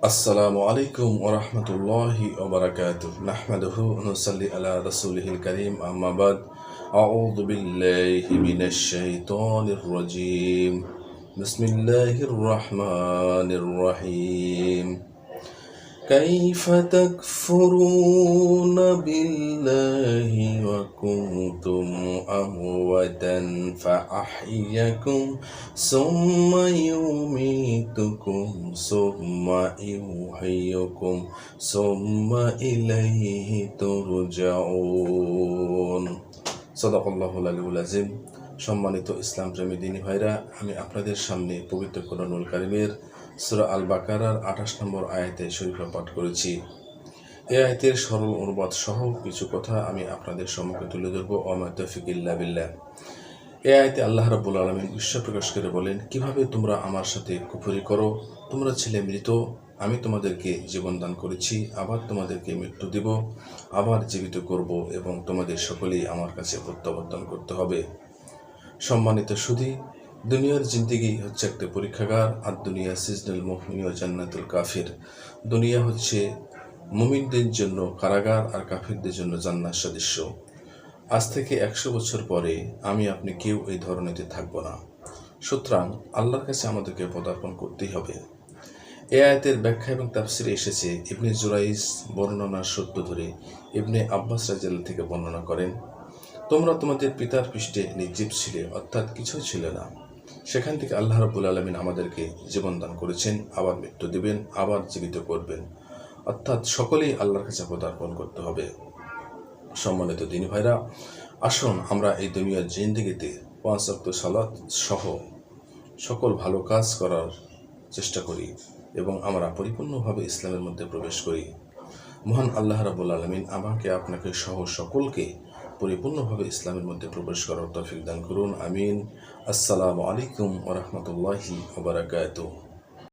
আসসালামু আলাইকুম ওরহমতুল্লাহি ওবরাকাত নাহমাদহু নুসাল্লি আলা রাসূলিহিল কারীম আম্মা বাদ আউযু বিল্লাহি মিনাশ শাইতানির রাজীম বিসমিল্লাহির রহমানির রহিম كيف تكفرون بالله وكنتم أمواتا فأحياكم ثم يميتكم ثم يحييكم ثم إليه ترجعون صدق الله العلي العظيم সম্মানিত ইসলাম প্রেমী দিনী ভাইরা আমি আপনাদের সামনে পবিত্র কোরআনুল কারিমের সুরা আল বাকারার আঠাশ নম্বর আয়াতে শরীফা পাঠ করেছি এ আয়তের সরল অনুবাদ সহ কিছু কথা আমি আপনাদের সম্মুখে তুলে ধরবো। তফিকিল্লা বিল্লাহ। এ আয়তে আল্লাহ রাব্বুল আলমিন ঈশ্বর প্রকাশ করে বলেন, কীভাবে তোমরা আমার সাথে কুফরি করো? তোমরা ছেলে মৃত, আমি তোমাদেরকে জীবন দান করেছি, আবার তোমাদেরকে মৃত্যু দিব, আবার জীবিত করব এবং তোমাদের সকলেই আমার কাছে প্রত্যাবর্তন করতে হবে। সম্মানিত সুধী, দুনিয়ার জিন্দিগি হচ্ছে একটা পরীক্ষাগার, আর দুনিয়া সিজনাল মুমিন ও জান্নাতুল কাফির। দুনিয়া হচ্ছে মুমিনদের জন্য কারাগার আর কাফিরদের জন্য জান্নার সদৃশ্য। আজ থেকে একশো বছর পরে আমি আপনি কেউ এই ধরনেতে থাকব না। সুতরাং আল্লাহর কাছে আমাদেরকে পদার্পণ করতেই হবে। এ আয়াতের ব্যাখ্যা এবং তাফসিরে এসেছে, ইবনে জুরাইস বর্ণনার সত্য ধরে ইবনে আব্বাস রাজাল থেকে বর্ণনা করেন, তোমরা তোমাদের পিতার পৃষ্ঠে নির্জীব ছিলে, অর্থাৎ কিছুই ছিল না। সেখান থেকে আল্লাহ রাবুল আলমিন আমাদেরকে জীবন দান করেছেন, আবার মৃত্যু দিবেন, আবার জীবিত করবেন। অর্থাৎ সকলেই আল্লাহর কাছে পদার্পণ করতে হবে। সম্মানিত দিনী ভাইরা, আসুন আমরা এই দুনিয়ার জিন্দিগিতে পাঁচ সালাত সহ সকল ভালো কাজ করার চেষ্টা করি এবং আমরা পরিপূর্ণভাবে ইসলামের মধ্যে প্রবেশ করি। মহান আল্লাহ রাবুল আলমিন আমাকে, আপনাকে সহ সকলকে পরিপূর্ণভাবে ইসলামের মধ্যে প্রবেশ করার তৌফিক দান করুন। আমিন। আসসালামু আলাইকুম ওরহমতুল্লাহি ওবরাকাতুহ